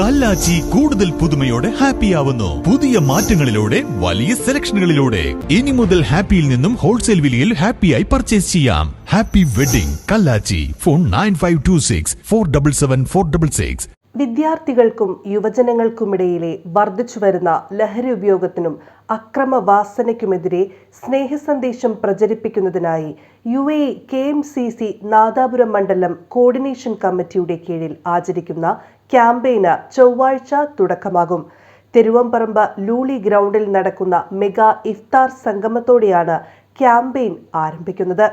കല്ലാച്ചി കൂടുതൽ പുതുമയോടെ ഹാപ്പി ആവുന്നു പുതിയ മാറ്റങ്ങളിലൂടെ വലിയ സെലക്ഷനുകളിലൂടെ. ഇനി മുതൽ ഹാപ്പിയിൽ നിന്നും ഹോൾസെയിൽ വിലയിൽ ഹാപ്പിയായി പർച്ചേസ് ചെയ്യാം. Happy wedding Kallachi. Phone nine five two six four double seven four double six. വിദ്യാർത്ഥികൾക്കും യുവജനങ്ങൾക്കുമിടയിലെ വർദ്ധിച്ചുവരുന്ന ലഹരി ഉപയോഗത്തിനും അക്രമവാസനയ്ക്കുമെതിരെ സ്നേഹസന്ദേശം പ്രചരിപ്പിക്കുന്നതിനായി U A K M C C Nadapuram മണ്ഡലം കോർഡിനേഷൻ കമ്മിറ്റിയുടെ കീഴിൽ ആചരിക്കുന്ന ക്യാമ്പയിന് ചൊവ്വാഴ്ച തുടക്കമാകും. തിരുവമ്പറമ്പ് ലൂളി ഗ്രൗണ്ടിൽ നടക്കുന്ന മെഗാ ഇഫ്താർ സംഗമത്തോടെയാണ് ക്യാമ്പയിൻ ആരംഭിക്കുന്നത്.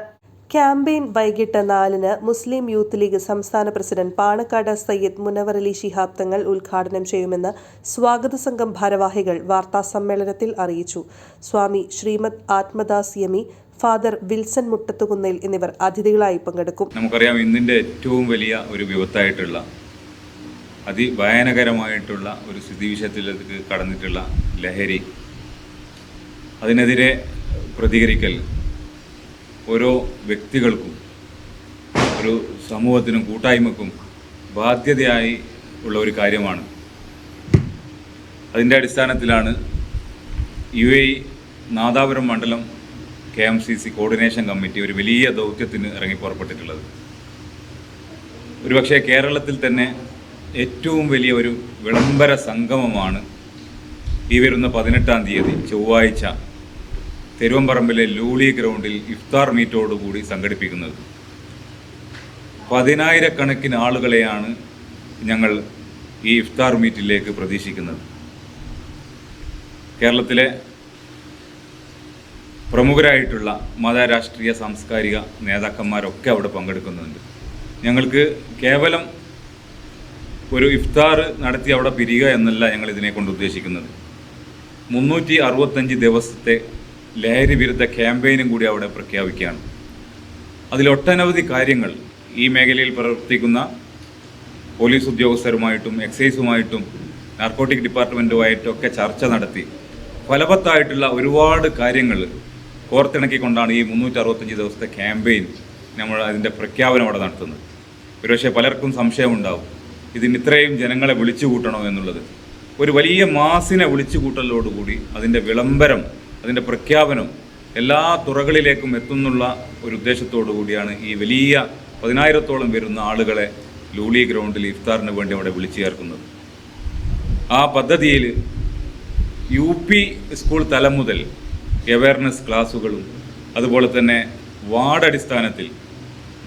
ക്യാമ്പയിൻ വൈകിട്ട് നാലിന് മുസ്ലിം യൂത്ത് ലീഗ് സംസ്ഥാന പ്രസിഡന്റ് പാണക്കാട് സയ്യിദ് മുനവർ അലി ശിഹാബ് തങ്ങൾ ഉദ്ഘാടനം ചെയ്യുമെന്ന് സ്വാഗത സംഘം ഭാരവാഹികൾ വാർത്താസമ്മേളനത്തിൽ അറിയിച്ചു. സ്വാമി ശ്രീമദ് ആത്മദാസ് യമി ഫാദർ വിൽസൺ മുട്ടത്തുകുന്നേൽ എന്നിവർ അതിഥികളായി പങ്കെടുക്കും. നമുക്കറിയാം ഇന്നിന്റെ ഏറ്റവും വലിയ ഒരു വിപത്തായിട്ടുള്ള അതിഭയാനകരമായിട്ടുള്ള ഒരു സ്ഥിതിവിശേഷത്തിലേക്ക് കടന്നിട്ടുള്ള ലഹരി അതിനെതിരെ പ്രതികരിക്കൽ ഓരോ വ്യക്തികൾക്കും ഒരു സമൂഹത്തിനും കൂട്ടായ്മക്കും ബാധ്യതയായി ഉള്ള ഒരു കാര്യമാണ്. അതിന്റെ അടിസ്ഥാനത്തിലാണ് യു എ നാദാപുരം മണ്ഡലം K M C C coordination committee ഒരു വലിയ ദൗത്യത്തിന് ഇറങ്ങി പുറപ്പെട്ടിട്ടുള്ളത്. ഒരുപക്ഷെ കേരളത്തിൽ തന്നെ ഏറ്റവും വലിയ ഒരു വിളംബര സംഗമമാണ് ഈ വരുന്ന പതിനെട്ടാം തീയതി ചൊവ്വാഴ്ച തിരുവമ്പറമ്പിലെ ലൂളി ഗ്രൗണ്ടിൽ ഇഫ്താർ മീറ്റോടുകൂടി സംഘടിപ്പിക്കുന്നത്. പതിനായിരക്കണക്കിന് ആളുകളെയാണ് ഞങ്ങൾ ഈ ഇഫ്താർ മീറ്റിലേക്ക് പ്രതീക്ഷിക്കുന്നത്. കേരളത്തിലെ പ്രമുഖരായിട്ടുള്ള മത രാഷ്ട്രീയ സാംസ്കാരിക നേതാക്കന്മാരൊക്കെ അവിടെ പങ്കെടുക്കുന്നുണ്ട്. ഞങ്ങൾക്ക് കേവലം ഒരു ഇഫ്താർ നടത്തി അവിടെ പിരിയുക എന്നല്ല ഞങ്ങൾ ഇതിനെ കൊണ്ട് ഉദ്ദേശിക്കുന്നത്. മുന്നൂറ്റി അറുപത്തഞ്ച് ദിവസത്തെ ലഹരി വിരുദ്ധ ക്യാമ്പയിനും കൂടി അവിടെ പ്രഖ്യാപിക്കുകയാണ്. അതിലൊട്ടനവധി കാര്യങ്ങൾ ഈ മേഖലയിൽ പ്രവർത്തിക്കുന്ന പോലീസ് ഉദ്യോഗസ്ഥരുമായിട്ടും എക്സൈസുമായിട്ടും നാർക്കോട്ടിക് ഡിപ്പാർട്ട്മെന്റുമായിട്ടും ഒക്കെ ചർച്ച നടത്തി. ഫലവത്തായിട്ടുള്ള ഒരുപാട് കാര്യങ്ങൾ കോർത്തിണക്കിക്കൊണ്ടാണ് ഈ മുന്നൂറ്റി അറുപത്തഞ്ച് ദിവസത്തെ ക്യാമ്പയിൻ നമ്മൾ അതിന്റെ പ്രഖ്യാപനം അവിടെ നടത്തുന്നത്. ഒരുപക്ഷെ പലർക്കും സംശയമുണ്ടാവും. ഇതിന് ഇത്രയും ജനങ്ങളെ വിളിച്ചു കൂട്ടണോ എന്നുള്ളത്. ഒരു വലിയ മാസിനെ വിളിച്ചു കൂട്ടലോടുകൂടി അതിന്റെ വിളംബരം അതിന്റെ പ്രഖ്യാപനം എല്ലാ തുറകളിലേക്കും എത്തുന്നുള്ള ഒരു ഉദ്ദേശത്തോടു കൂടിയാണ് ഈ വലിയ പതിനായിരത്തോളം വരുന്ന ആളുകളെ ലൂളി ഗ്രൗണ്ടിൽ ഇഫ്താറിന് വേണ്ടി അവിടെ വിളിച്ചു ചേർക്കുന്നത്. ആ പദ്ധതിയിൽ യു പി സ്കൂൾ തലം മുതൽ അവയർനെസ് ക്ലാസ്സുകളും അതുപോലെ തന്നെ വാർഡ് അടിസ്ഥാനത്തിൽ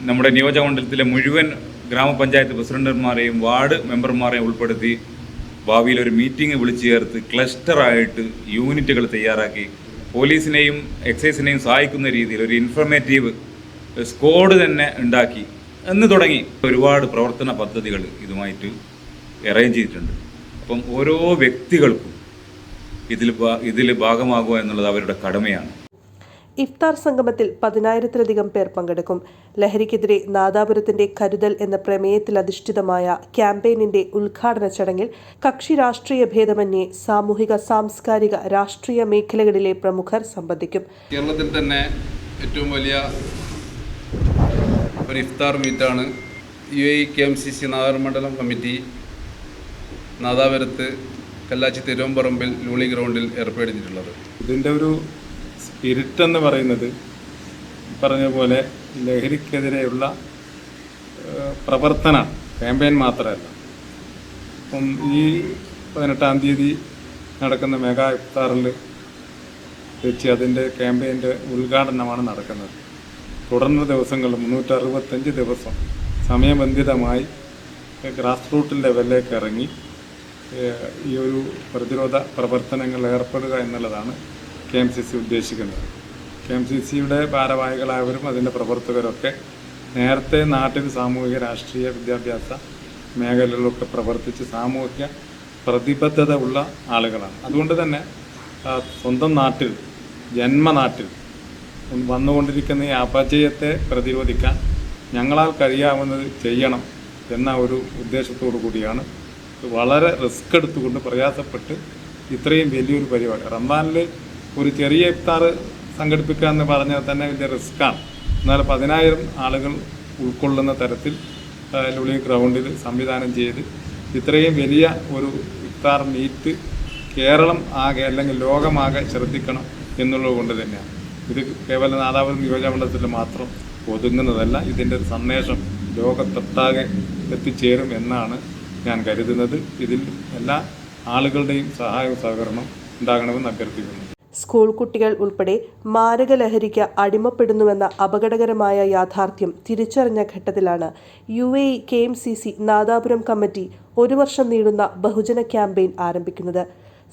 നമ്മുടെ നിയോജകമണ്ഡലത്തിലെ മുഴുവൻ ഗ്രാമപഞ്ചായത്ത് പ്രസിഡന്റുമാരെയും വാർഡ് മെമ്പർമാരെയും ഉൾപ്പെടുത്തി ഭാവിയിൽ ഒരു മീറ്റിംഗ് വിളിച്ചു ചേർത്ത് ക്ലസ്റ്ററായിട്ട് യൂണിറ്റുകൾ തയ്യാറാക്കി പോലീസിനെയും എക്സൈസിനെയും സഹായിക്കുന്ന രീതിയിൽ ഒരു ഇൻഫർമേറ്റീവ് സ്കോഡ് തന്നെ ഉണ്ടാക്കി എന്ന് തുടങ്ങി. ഒരുപാട് പ്രവർത്തന പദ്ധതികൾ ഇതുമായിട്ട് അറേഞ്ച് ചെയ്തിട്ടുണ്ട്. അപ്പം ഓരോ വ്യക്തികൾക്കും ഇതിൽ ഇതിൽ ഭാഗമാകുക എന്നുള്ളത് അവരുടെ കടമയാണ്. ഇഫ്താർ സംഗമത്തിൽ പതിനായിരത്തിലധികം പേർ പങ്കെടുക്കും. ലഹരിക്കെതിരെ നാദാപുരത്തിന്റെ കരുതൽ എന്ന പ്രമേയത്തിൽ അധിഷ്ഠിതമായ ക്യാമ്പയിനിന്റെ ഉദ്ഘാടന ചടങ്ങിൽ കക്ഷി രാഷ്ട്രീയ ഭേദമന്യേ സാമൂഹിക സാംസ്കാരിക രാഷ്ട്രീയ മേഖലകളിലെ പ്രമുഖർ സംബന്ധിക്കും. കേരളത്തിൽ തന്നെ ഏറ്റവും വലിയ ഒരു ഇഫ്താർ മീറ്റാണ് U A K M C C നാഗർമണ്ഡലം committee നാദാപുരത്ത് കല്ലാച്ചി തിരുവമ്പറമ്പിൽ ലൂളി ഗ്രൗണ്ടിൽ ഏർപ്പെടുത്തിയിട്ടുള്ളത്. ഇതിന്റെ ഒരു എന്ന് പറയുന്നത് പറഞ്ഞ പോലെ ലഹരിക്കെതിരെയുള്ള പ്രവർത്തന ക്യാമ്പയിൻ മാത്രമല്ല. അപ്പം ഈ പതിനെട്ടാം തീയതി നടക്കുന്ന മെഗാ ഇഫ്താറിൽ വെച്ച് അതിന്റെ ക്യാമ്പയിന്റെ ഉദ്ഘാടനമാണ് നടക്കുന്നത്. തുടർന്ന് ദിവസങ്ങൾ മുന്നൂറ്ററുപത്തഞ്ച് ദിവസം സമയബന്ധിതമായി ഗ്രാസ് റൂട്ട് ലെവലിലേക്ക് ഇറങ്ങി ഈ ഒരു പ്രതിരോധ പ്രവർത്തനങ്ങളിൽ ഏർപ്പെടുക എന്നുള്ളതാണ് കെ എം സി സി ഉദ്ദേശിക്കുന്നത് കെ എം സി സിയുടെ ഭാരവാഹികളായവരും അതിന്റെ പ്രവർത്തകരൊക്കെ നേരത്തെ നാട്ടിൽ സാമൂഹിക രാഷ്ട്രീയ വിദ്യാഭ്യാസ മേഖലകളിലൊക്കെ പ്രവർത്തിച്ച് സാമൂഹിക പ്രതിബദ്ധത ഉള്ള ആളുകളാണ്. അതുകൊണ്ട് തന്നെ സ്വന്തം നാട്ടിൽ ജന്മനാട്ടിൽ വന്നുകൊണ്ടിരിക്കുന്ന ഈ അപജയത്തെ പ്രതിരോധിക്കാൻ ഞങ്ങളാൽ കഴിയാവുന്നത് ചെയ്യണം എന്ന ഒരു ഉദ്ദേശത്തോടു കൂടിയാണ്. വളരെ റിസ്ക് എടുത്തുകൊണ്ട് പ്രയാസപ്പെട്ട് ഇത്രയും വലിയൊരു പരിപാടി. റംസാനിൽ ഒരു ചെറിയ ഇഫ്താർ സംഘടിപ്പിക്കുക എന്ന് പറഞ്ഞാൽ തന്നെ വലിയ റിസ്ക്കാണ് എന്നാൽ പതിനായിരം ആളുകൾ ഉൾക്കൊള്ളുന്ന തരത്തിൽ ലുളി ഗ്രൗണ്ടിൽ സംവിധാനം ചെയ്ത് ഇത്രയും വലിയ ഒരു ഇഫ്താർ മീറ്റ് കേരളം ആകെ അല്ലെങ്കിൽ ലോകമാകെ ശ്രദ്ധിക്കണം എന്നുള്ളത് കൊണ്ട് തന്നെയാണ്. ഇത് കേവലം നാദാപുരം നിയോജകമണ്ഡലത്തിൽ മാത്രം ഒതുങ്ങുന്നതല്ല ഇതിന്റെ ഒരു സന്ദേശം ലോകത്തൊട്ടാകെ എത്തിച്ചേരും എന്നാണ് ഞാൻ കരുതുന്നത്. ഇതിൽ എല്ലാ ആളുകളുടെയും സഹായവും സഹകരണം ഉണ്ടാകണമെന്ന് അഭ്യർത്ഥിക്കുന്നു. സ്കൂൾ കുട്ടികൾ ഉൾപ്പെടെ മാരക ലഹരിക്ക് അടിമപ്പെടുന്നുവെന്ന അപകടകരമായ യാഥാർത്ഥ്യം തിരിച്ചറിഞ്ഞ ഘട്ടത്തിലാണ് U A K M C C Nadapuram committee ഒരു വർഷം നീളുന്ന ബഹുജന ക്യാമ്പയിൻ ആരംഭിക്കുന്നത്.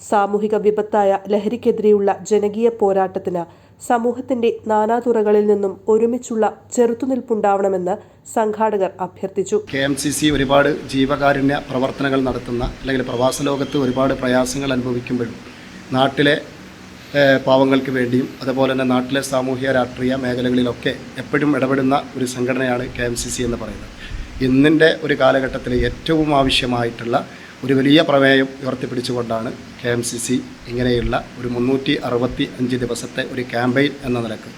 സാമൂഹിക വിപത്തായ ലഹരിക്കെതിരെയുള്ള ജനകീയ പോരാട്ടത്തിന് സമൂഹത്തിന്റെ നാനാതുറകളിൽ നിന്നും ഒരുമിച്ചുള്ള ചെറുത്തുനിൽപ്പുണ്ടാവണമെന്ന് സംഘാടകർ അഭ്യർത്ഥിച്ചു. കെ എം സി സി ഒരുപാട് ജീവകാരുണ്യ പ്രവർത്തനങ്ങൾ നടത്തുന്ന അല്ലെങ്കിൽ പ്രവാസ ലോകത്ത് ഒരുപാട് പ്രയാസങ്ങൾ അനുഭവിക്കുമ്പോഴും നാട്ടിലെ പാവങ്ങൾക്ക് വേണ്ടിയും അതുപോലെ തന്നെ നാട്ടിലെ സാമൂഹ്യ രാഷ്ട്രീയ മേഖലകളിലൊക്കെ എപ്പോഴും ഇടപെടുന്ന ഒരു സംഘടനയാണ് കെ എം സി സി എന്ന് പറയുന്നത്. ഇന്നിന്റെ ഒരു കാലഘട്ടത്തിൽ ഏറ്റവും ആവശ്യമായിട്ടുള്ള ഒരു വലിയ പ്രമേയം ഉയർത്തിപ്പിടിച്ചുകൊണ്ടാണ് കെ എം സി സി ഇങ്ങനെയുള്ള ഒരു മുന്നൂറ്റി അറുപത്തി അഞ്ച് ദിവസത്തെ ഒരു ക്യാമ്പയിൻ എന്ന നിലയ്ക്ക്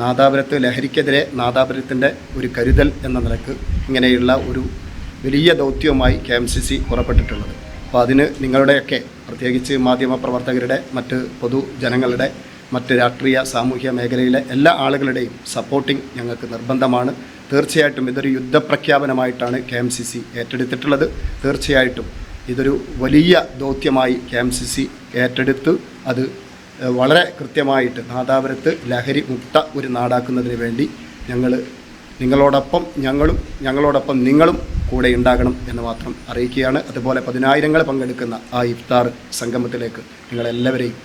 നാദാപുരത്ത് ലഹരിക്കെതിരെ നാദാപുരത്തിന്റെ ഒരു കരുതൽ എന്ന നിലയ്ക്ക് ഇങ്ങനെയുള്ള ഒരു വലിയ ദൗത്യവുമായി കെ എം സി സി പുറപ്പെട്ടിട്ടുള്ളത്. അപ്പോൾ അതിന് നിങ്ങളുടെയൊക്കെ പ്രത്യേകിച്ച് മാധ്യമപ്രവർത്തകരുടെ മറ്റ് പൊതുജനങ്ങളുടെ മറ്റ് രാഷ്ട്രീയ സാമൂഹ്യ മേഖലയിലെ എല്ലാ ആളുകളുടെയും സപ്പോർട്ടിംഗ് ഞങ്ങൾക്ക് നിർബന്ധമാണ്. തീർച്ചയായിട്ടും ഇതൊരു യുദ്ധപ്രഖ്യാപനമായിട്ടാണ് കെ എം സി സി ഏറ്റെടുത്തിട്ടുള്ളത്. തീർച്ചയായിട്ടും ഇതൊരു വലിയ ദൗത്യമായി കെ എം സി സി ഏറ്റെടുത്ത് അത് വളരെ കൃത്യമായിട്ട് നാദാപുരത്ത് ലഹരി മുക്ത ഒരു നാടാക്കുന്നതിന് വേണ്ടി ഞങ്ങൾ നിങ്ങളോടൊപ്പം ഞങ്ങളും ഞങ്ങളോടൊപ്പം നിങ്ങളും കൂടെ ഉണ്ടാകണം എന്ന് മാത്രം അറിയിക്കുകയാണ്. അതുപോലെ പതിനായിരങ്ങൾ പങ്കെടുക്കുന്ന ആ ഇഫ്താർ സംഗമത്തിലേക്ക് നിങ്ങളെല്ലാവരെയും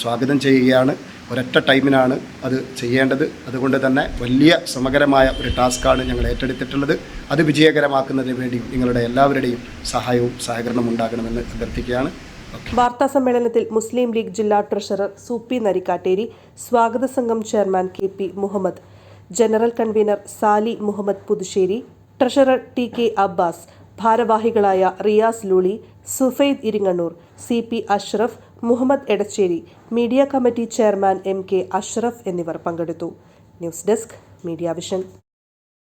സ്വാഗതം ചെയ്യുകയാണ്. ഒരൊറ്റ ടൈമിനാണ് അത് ചെയ്യേണ്ടത്. അതുകൊണ്ട് തന്നെ വലിയ സമഗ്രമായ ഒരു ടാസ്ക്കാണ് ഞങ്ങൾ ഏറ്റെടുത്തിട്ടുള്ളത്. അത് വിജയകരമാക്കുന്നതിന് വേണ്ടിയും നിങ്ങളുടെ എല്ലാവരുടെയും സഹായവും സഹകരണവും ഉണ്ടാകണമെന്ന് അഭ്യർത്ഥിക്കുകയാണ്. വാർത്താ സമ്മേളനത്തിൽ മുസ്ലിം ലീഗ് ജില്ലാ ട്രഷറർ സൂപ്പി നരിക്കാട്ടേരി സ്വാഗത സംഘം chairman K P Muhammad general convener Sali Muhammad Puthussery treasurer T K Abbas ഭാരവാഹികളായ Riyas Luli Sufaid Iringannur C P Ashraf Muhammad Edacheri media committee chairman M K Ashraf എന്നിവർ പങ്കെടുത്തു. News desk Media Vision.